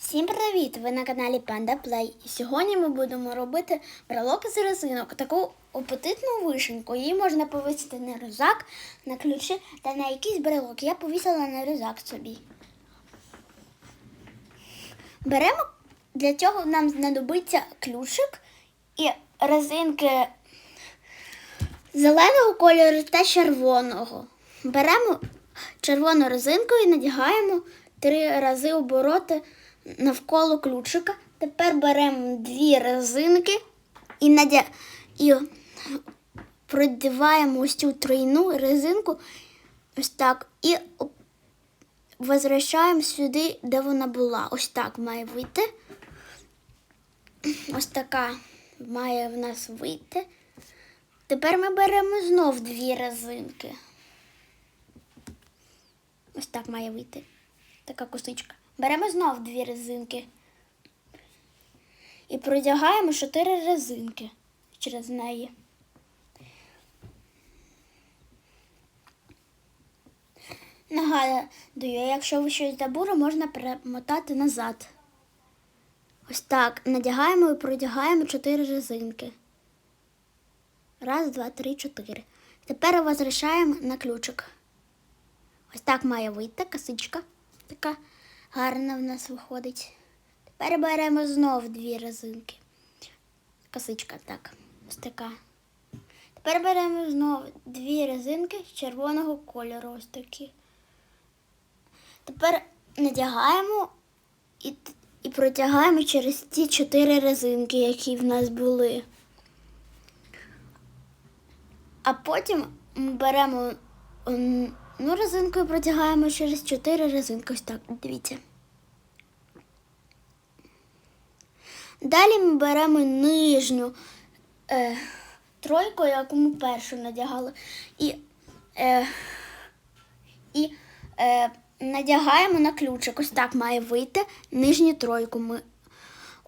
Всім привіт! Ви на каналі Panda Play. І сьогодні ми будемо робити брелок з резинок. Таку апетитну вишеньку. Її можна повісити на рюкзак, на ключі та на якийсь брелок. Я повісила на рюкзак собі. Беремо для цього нам знадобиться ключик і резинки зеленого кольору та червоного. Беремо червону резинку і надягаємо три рази обороти навколо ключика. Тепер беремо дві резинки і, надя... і продіваємо ось цю тройну резинку ось так. І возвращаємо сюди, де вона була. Ось так має вийти. Ось така має в нас вийти. Тепер ми беремо знов дві резинки. Ось так має вийти. Така косичка. Беремо знов дві резинки. І продягаємо чотири резинки через неї. Нагадую, якщо ви щось забули, можна перемотати назад. Ось так. Надягаємо і продягаємо чотири резинки. Раз, два, три, чотири. Тепер возвращаємо на ключик. Ось так має вийти косичка. Така гарна в нас виходить. Тепер беремо знов дві резинки. Косичка, так. Ось така. Тепер беремо знов дві резинки червоного кольору. Ось такі. Тепер надягаємо і, і протягаємо через ті чотири резинки, які в нас були. А потім ми беремо м, ну, резинку і протягаємо через чотири резинки. Ось так, дивіться. Далі ми беремо нижню е, тройку, яку ми першу надягали, і, е, і е, надягаємо на ключик. Ось так має вийти. Нижню тройку ми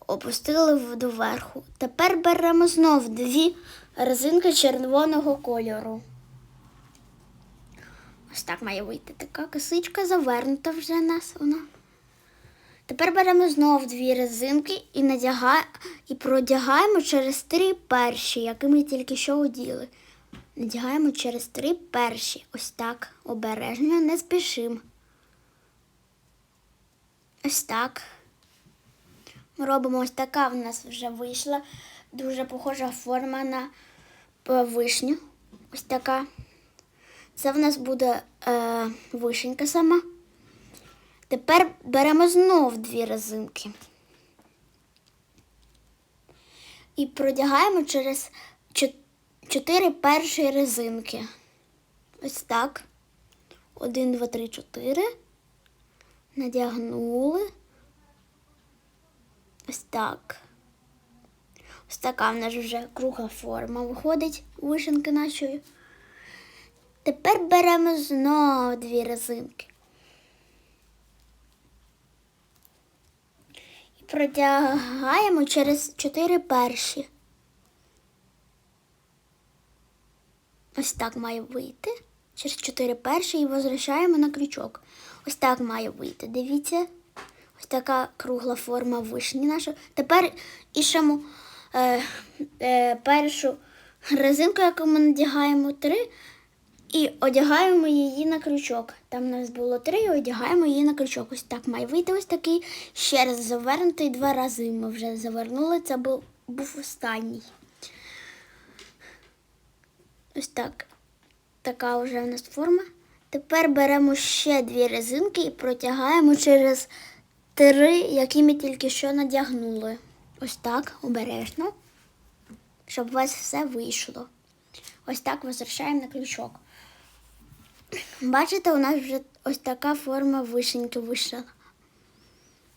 опустили доверху. Тепер беремо знов дві резинки червоного кольору. Ось так має вийти. Така косичка завернута вже в нас вона. Тепер беремо знов дві резинки і надяга... і продягаємо через три перші, які ми тільки що оділи. Надягаємо через три перші. Ось так. Обережно, не спішимо. Ось так. Ми робимо ось така в нас вже вийшла. Дуже похожа форма на вишню. Ось така. Це в нас буде е, вишенька сама. Тепер беремо знов дві резинки. І продягаємо через чотири перші резинки. Ось так. Один, два, три, чотири. Надягнули. Ось так. Ось така в нас вже круга форма виходить вишенки нашої. Тепер беремо знову дві резинки. І протягаємо через чотири перші. Ось так має вийти. Через чотири перші і возвращаємо на крючок. Ось так має вийти. Дивіться. Ось така кругла форма вишні наша. Тепер ішемо е, е, першу резинку, яку ми надягаємо три, і одягаємо її на крючок. Там у нас було три, і одягаємо її на крючок. Ось так має вийти ось такий. Ще раз завернутий два рази ми вже завернули. Це був, був останній. Ось так. Така вже у нас форма. Тепер беремо ще дві резинки і протягаємо через три, які ми тільки що надягнули. Ось так, обережно, щоб у вас все вийшло. Ось так возвращаємо на крючок. Бачите, у нас вже ось така форма вишеньки вийшла.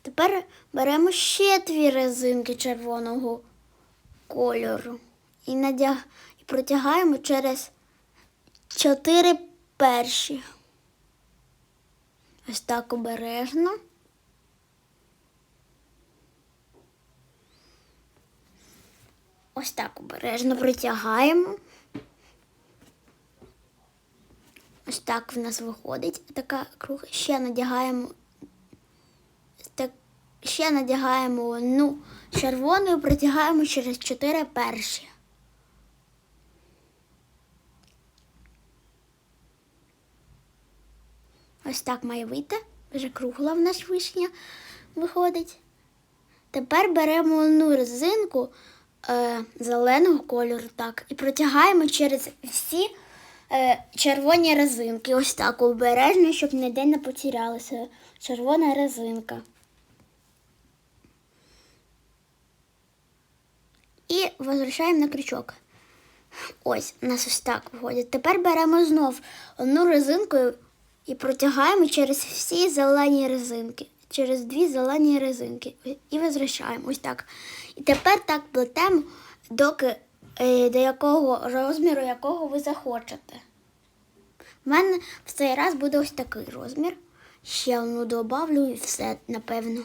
Тепер беремо ще дві резинки червоного кольору і, надяг... і протягаємо через чотири перші. Ось так обережно. Ось так обережно притягаємо. Ось так в нас виходить. Така круг. Ще надягаємо так ще надягаємо одну червону і протягаємо через чотири перші. Ось так має вийти. Вже кругла в нас вишня виходить. Тепер беремо одну резинку е, зеленого кольору так, і протягаємо через всі е, червоні резинки. Ось так обережно, щоб ніде не потерялася червона резинка. І возвращаємо на крючок. Ось, у нас ось так виходить. Тепер беремо знов одну резинку і протягаємо через всі зелені резинки. Через дві зелені резинки. І возвращаємо. Ось так. І тепер так плетемо, доки до якого розміру, якого ви захочете. У мене в цей раз буде ось такий розмір. Ще одну добавлю і все, напевно.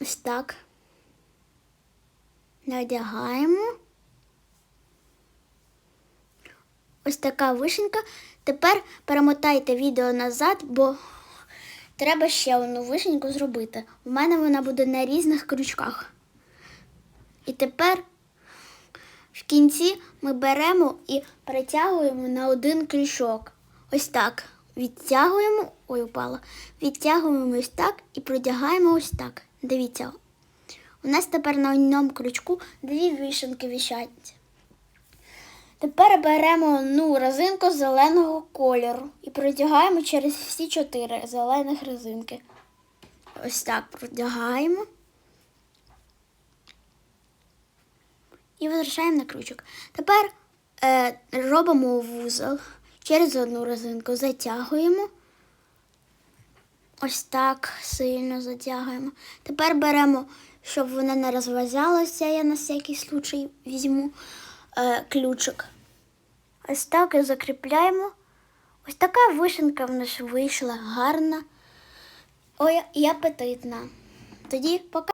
Ось так. Надягаємо. Ось така вишенька. Тепер перемотайте відео назад, бо треба ще одну вишеньку зробити. У мене вона буде на різних крючках. І тепер в кінці ми беремо і перетягуємо на один крючок. Ось так. Відтягуємо, ой, упала. Відтягуємо ось так і продягаємо ось так. Дивіться. У нас тепер на одному крючку дві вишенки вішать. Тепер беремо одну резинку зеленого кольору і продягаємо через всі чотири зелених резинки. Ось так продягаємо. І возвращаємо на крючок. Тепер е, робимо вузол через одну резинку, затягуємо. Ось так сильно затягуємо. Тепер беремо, щоб вона не розв'язалася, я на всякий случай візьму е, ключик. Ось так і закріпляємо. Ось така вишенка в нас вийшла гарна. Ой, і апетитна. Тоді пока.